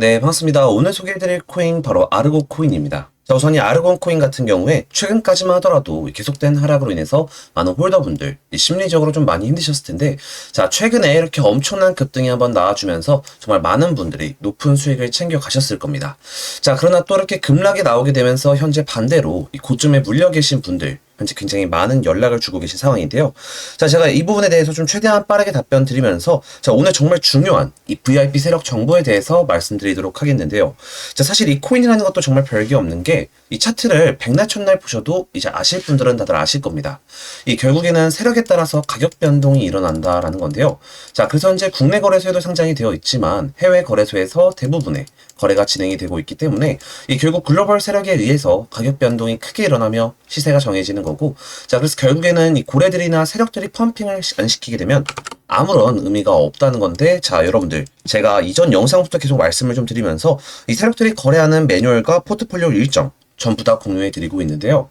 네, 반갑습니다. 오늘 소개해드릴 코인 바로 아르고 코인입니다. 자, 우선 이 아르곤 코인 같은 경우에 최근까지만 하더라도 계속된 하락으로 인해서 많은 홀더분들 이 심리적으로 좀 많이 힘드셨을 텐데 자, 최근에 이렇게 엄청난 급등이 한번 나와주면서 정말 많은 분들이 높은 수익을 챙겨 가셨을 겁니다. 자, 그러나 또 이렇게 급락이 나오게 되면서 현재 반대로 이 고점에 물려 계신 분들 현재 굉장히 많은 연락을 주고 계신 상황인데요. 자, 제가 이 부분에 대해서 좀 최대한 빠르게 답변 드리면서 자, 오늘 정말 중요한 이 VIP 세력 정보에 대해서 말씀드리도록 하겠는데요. 자, 사실 이 코인이라는 것도 정말 별게 없는 게 이 차트를 백날 첫날 보셔도 이제 아실 분들은 다들 아실 겁니다. 이 결국에는 세력에 따라서 가격 변동이 일어난다라는 건데요. 자, 그래서 현재 국내 거래소에도 상장이 되어 있지만 해외 거래소에서 대부분의 거래가 진행이 되고 있기 때문에 이 결국 글로벌 세력에 의해서 가격 변동이 크게 일어나며 시세가 정해지는 거고 자 그래서 결국에는 이 고래들이나 세력들이 펌핑을 안 시키게 되면 아무런 의미가 없다는 건데 자 여러분들 제가 이전 영상부터 계속 말씀을 좀 드리면서 이 세력들이 거래하는 매뉴얼과 포트폴리오 일정 전부 다 공유해 드리고 있는데요.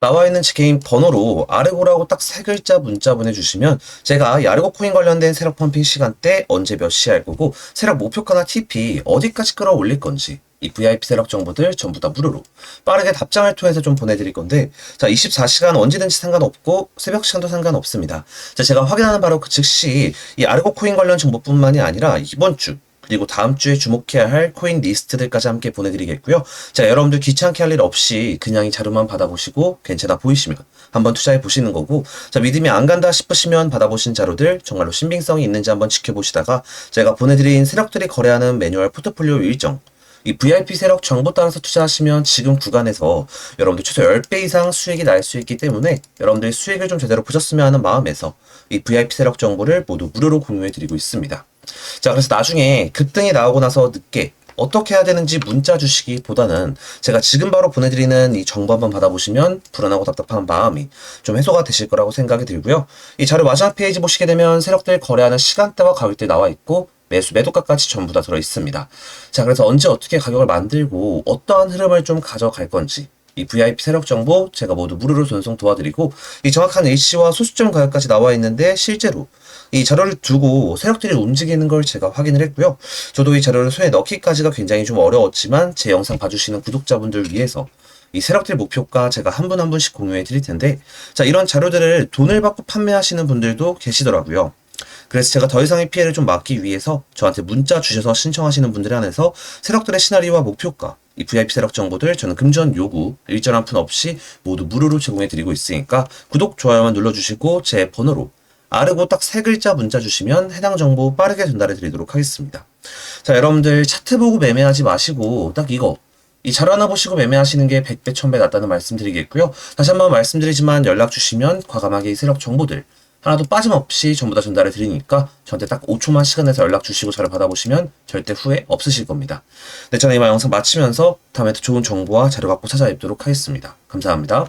나와 있는 제 개인 번호로 아르고라고 딱 세 글자 문자 보내주시면 제가 이 아르고 코인 관련된 세력 펌핑 시간대 언제 몇 시에 할 거고 세력 목표가나 TP 어디까지 끌어올릴 건지 이 VIP 세력 정보들 전부 다 무료로 빠르게 답장을 통해서 좀 보내드릴 건데 자 24시간 언제든지 상관없고 새벽 시간도 상관없습니다. 자 제가 확인하는 바로 그 즉시 이 아르고 코인 관련 정보뿐만이 아니라 이번 주 그리고 다음 주에 주목해야 할 코인 리스트들까지 함께 보내드리겠고요. 자, 여러분들 귀찮게 할 일 없이 그냥 이 자료만 받아보시고 괜찮아 보이시면 한번 투자해 보시는 거고, 자, 믿음이 안 간다 싶으시면 받아보신 자료들 정말로 신빙성이 있는지 한번 지켜보시다가 제가 보내드린 세력들이 거래하는 매뉴얼 포트폴리오 일정, 이 VIP 세력 정보 따라서 투자하시면 지금 구간에서 여러분들 최소 10배 이상 수익이 날 수 있기 때문에 여러분들이 수익을 좀 제대로 보셨으면 하는 마음에서 이 VIP 세력 정보를 모두 무료로 공유해 드리고 있습니다. 자, 그래서 나중에 급등이 나오고 나서 늦게 어떻게 해야 되는지 문자 주시기보다는 제가 지금 바로 보내드리는 이 정보 한번 받아보시면 불안하고 답답한 마음이 좀 해소가 되실 거라고 생각이 들고요. 이 자료 마지막 페이지 보시게 되면 세력들 거래하는 시간대와 가격대 나와 있고 매수 매도가까지 전부 다 들어 있습니다. 자, 그래서 언제 어떻게 가격을 만들고 어떠한 흐름을 좀 가져갈 건지 이 VIP 세력 정보 제가 모두 무료로 전송 도와드리고 이 정확한 일시와 소수점 가격까지 나와 있는데 실제로 이 자료를 두고 세력들이 움직이는 걸 제가 확인을 했고요. 저도 이 자료를 손에 넣기까지가 굉장히 좀 어려웠지만 제 영상 봐주시는 구독자분들 위해서 이 세력들 목표가 제가 한 분한 분씩 공유해 드릴 텐데 자 이런 자료들을 돈을 받고 판매하시는 분들도 계시더라고요. 그래서 제가 더 이상의 피해를 좀 막기 위해서 저한테 문자 주셔서 신청하시는 분들에 한해서 세력들의 시나리오와 목표가 이 VIP 세력 정보들 저는 금전 요구 일전 한푼 없이 모두 무료로 제공해 드리고 있으니까 구독 좋아요만 눌러 주시고 제 번호로 아르고 딱 세 글자 문자 주시면 해당 정보 빠르게 전달해 드리도록 하겠습니다. 자 여러분들 차트 보고 매매하지 마시고 딱 이거 이 자료 하나 보시고 매매하시는 게 100배, 1000배 낫다는 말씀 드리겠고요. 다시 한번 말씀드리지만 연락 주시면 과감하게 이 세력 정보들 하나도 빠짐없이 전부 다 전달해 드리니까 저한테 딱 5초만 시간 내서 연락 주시고 자료 받아보시면 절대 후회 없으실 겁니다. 네, 저는 이만 영상 마치면서 다음에 더 좋은 정보와 자료 갖고 찾아뵙도록 하겠습니다. 감사합니다.